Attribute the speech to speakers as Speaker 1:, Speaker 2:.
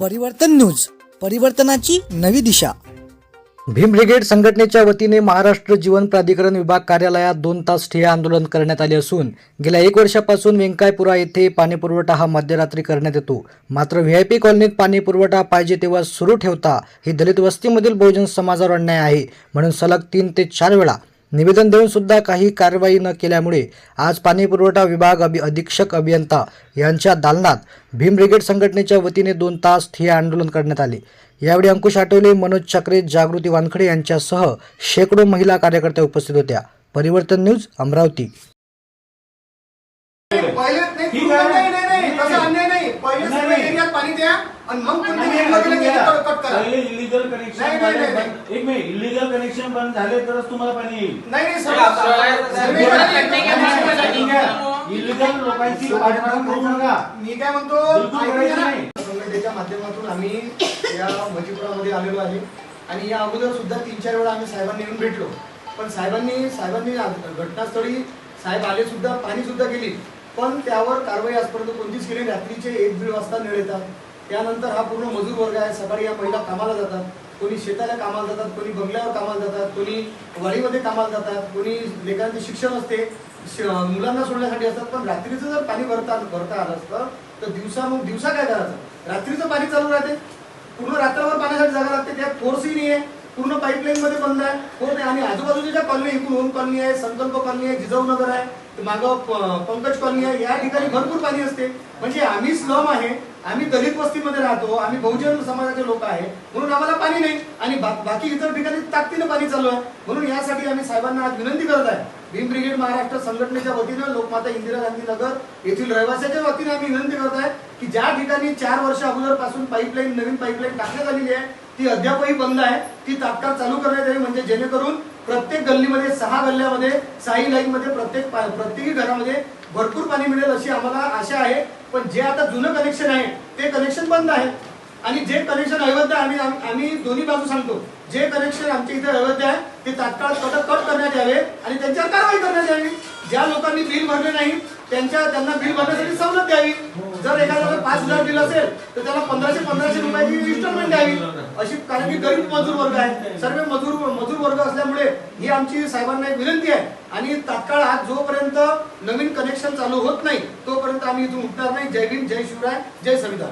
Speaker 1: परिवर्तन न्यूज परिवर्तनाची नवी दिशा.
Speaker 2: भीम ब्रिगेड संघटनेच्या वतीने महाराष्ट्र जीवन प्राधिकरण विभाग कार्यालयात दोन तास ठिय्या आंदोलन करण्यात आले असून गेल्या एक वर्षापासून व्यंकायपुरा येथे पाणीपुरवठा हा मध्यरात्री करण्यात येतो. मात्र व्ही आय पी कॉलनीत पाणीपुरवठा पाहिजे तेव्हा सुरू ठेवता ही दलित वस्तीमधील बहुजन समाजावर अन्याय आहे. म्हणून सलग तीन ते चार वेळा निवेदन देऊन सुद्धा काही कारवाई न केल्यामुळे आज पाणीपुरवठा विभाग अभि अधीक्षक अभियंता यांच्या दालनात भीम ब्रिगेड संघटनेच्या वतीने दोन तास ठिय्या आंदोलन करण्यात आले. यावेळी अंकुश आठवले मनोज चक्रे जागृती वानखडे यांच्यासह शेकडो महिला कार्यकर्त्या उपस्थित होत्या. परिवर्तन न्यूज अमरावती.
Speaker 3: द्या आणि मग कोणत्या
Speaker 4: नाही,
Speaker 3: एरियाला
Speaker 4: नाही,
Speaker 3: गेलं
Speaker 4: नाही,
Speaker 3: त्याची कट करा.
Speaker 4: पहिले इलिगल कनेक्शन
Speaker 3: नाही, नाही, नाही,
Speaker 4: बंद- एक मिनिट इलिगल कनेक्शन बंद झाले तरच तुम्हाला पाणी येईल.
Speaker 3: नाही नाही सर्व-
Speaker 4: इलिगल लोकांची पाठपुरावा करू नका.
Speaker 3: मी काय म्हणतो?
Speaker 4: बिलकुल
Speaker 3: ऐकूया
Speaker 4: करायचं
Speaker 3: ना.
Speaker 4: नाही.
Speaker 3: संघटनेच्या माध्यमातून आम्ही या मजिपुरामध्ये आलेलो आहे. आणि या अगोदर सुद्धा तीन चार वेळा आम्ही साहेबांनी येऊन भेटलो. पण साहेबांनी साहेबांनी घटनास्थळी साहेब आले सुद्धा पाणी सुद्धा गेली. पण त्यावर कारवाई आजपर्यंत कोणतीच केली रात्रीचे एक दीड वाजता नळ येतात. त्यानंतर हा पूर्ण मजूर वर्ग आहे. सकाळी या महिला कामाला जातात. कोणी शेताला कामाला जातात कोणी बंगल्यावर कामाला जातात कोणी वाडीमध्ये कामाला जातात कोणी लेकरांचे शिक्षण असते. श- मुलांना सोडण्यासाठी असतात पण रात्रीचं जर पाणी भरता भरता आलं असतं तर दिवसा मग दिवसा काय करायचं? रात्रीचं पाणी चालू राहते. पूर्ण रात्रभर पाण्यासाठी जागा लागते त्यात फोर्सही नाही आहे पूर्ण पाईपलाईन मध्ये बंद आहे. फोर्स आहे? आणि आजूबाजूच्या ज्या कॉलनी इकडून ओम कॉलनी आहे संकल्प कॉलनी आहे जिजाऊ नगर आहे मागं पंकज कॉलनी आहे या ठिकाणी भरपूर पाणी असते. म्हणजे आम्ही स्लम आहे आम्ही दलित वस्तीमध्ये राहतो आम्ही बहुजन समाजाचे लोक आहे म्हणून आम्हाला पाणी नाही. आणि बाकी इतर ठिकाणी ताकदीनं पाणी चालू आहे. म्हणून यासाठी आम्ही साहेबांना आज विनंती करत आहे. भीम ब्रिगेड महाराष्ट्र संघटनेच्या वतीनं लोकमाता इंदिरा गांधी नगर येथील रहिवाशाच्या वतीने आम्ही विनंती करत आहे की ज्या ठिकाणी चार वर्ष अगोदरपासून पाईपलाईन नवीन पाईपलाईन टाकण्यात आलेली आहे ती अद्यापही बंद आहे. ती तात्काळ चालू करण्यात यावी म्हणजे जेणेकरून प्रत्येक गल्लीमध्ये सहा गल्ल्यामध्ये साई लाईन मध्ये प्रत्येक प्रत्येकी घरामध्ये भरपूर पाणी मिळेल अशी आम्हाला आशा आहे. पण जे आता जुनं कनेक्शन आहे ते कनेक्शन बंद आहे. आणि जे कनेक्शन अवैध आहे, आम्ही आम्ही- दोन्ही बाजू सांगतो. जे कनेक्शन आमच्या इथे अवैध आहे ते तात्काळ कट कट करण्यात यावे आणि त्यांच्यावर कारवाई करण्यात यावी. ज्या लोकांनी बिल भरले नाही त्यांच्या त्यांना बिल भरण्यासाठी सवलत द्यावी. जर एखाद्याला पाच हजार बिल असेल तर त्याला पंधराशे पंधराशे रुपयाची इन्स्टॉलमेंट द्यावी. अशी कारण की गरीब मजूर वर्ग आहे. सर्व मजूर मजूर वर्ग असल्यामुळे ही आमची साहेबांना एक विनंती आहे. आणि तात्काळ आज जोपर्यंत नवीन कनेक्शन चालू होत नाही तोपर्यंत आम्ही इथून उठणार नाही. जय भीम जय शिवराय जय संविधान.